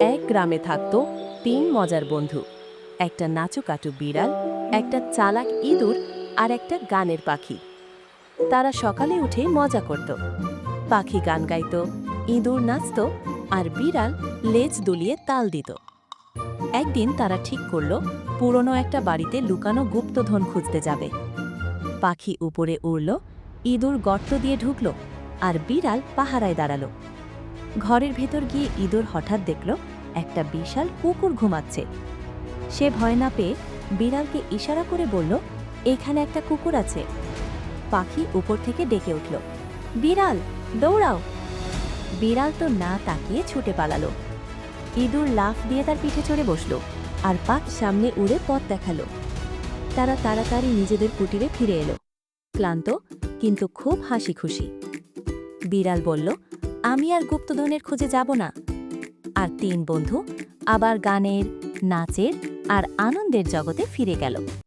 এক গ্রামে থাকত তিন মজার বন্ধু। একটা নাচুকাটু বিড়াল, একটা চালাক ইঁদুর আর একটা গানের পাখি। তারা সকালে উঠে মজা করত। পাখি গান গাইত, ইঁদুর নাচত আর বিড়াল লেজ দুলিয়ে তাল দিত। একদিন তারা ঠিক করল, পুরনো একটা বাড়িতে লুকানো গুপ্তধন খুঁজতে যাবে। পাখি উপরে উড়ল, ইঁদুর গর্ত দিয়ে ঢুকল আর বিড়াল পাহারায় দাঁড়াল। ঘরের ভেতর গিয়ে ইঁদুর হঠাৎ দেখল, একটা বিশাল কুকুর ঘুমাচ্ছে। সে ভয় না পেয়ে বিড়ালকে ইশারা করে বলল, এখানে একটা কুকুর আছে। পাখি উপর থেকে ডেকে উঠল, বিড়াল, দৌড়াও। বিড়াল তো না তাকিয়ে ছুটে পালালো। ইঁদুর লাফ দিয়ে তার পিঠে চড়ে বসল আর পাখ সামনে উড়ে পথ দেখাল। তারা তাড়াতাড়ি নিজেদের কুটিরে ফিরে এলো। ক্লান্ত, কিন্তু খুব হাসি খুশি বিড়াল বলল আমি আর গুপ্তধনের খুঁজে যাব না। আর তিন বন্ধু আবার গানের, নাচের আর আনন্দের জগতে ফিরে গেল।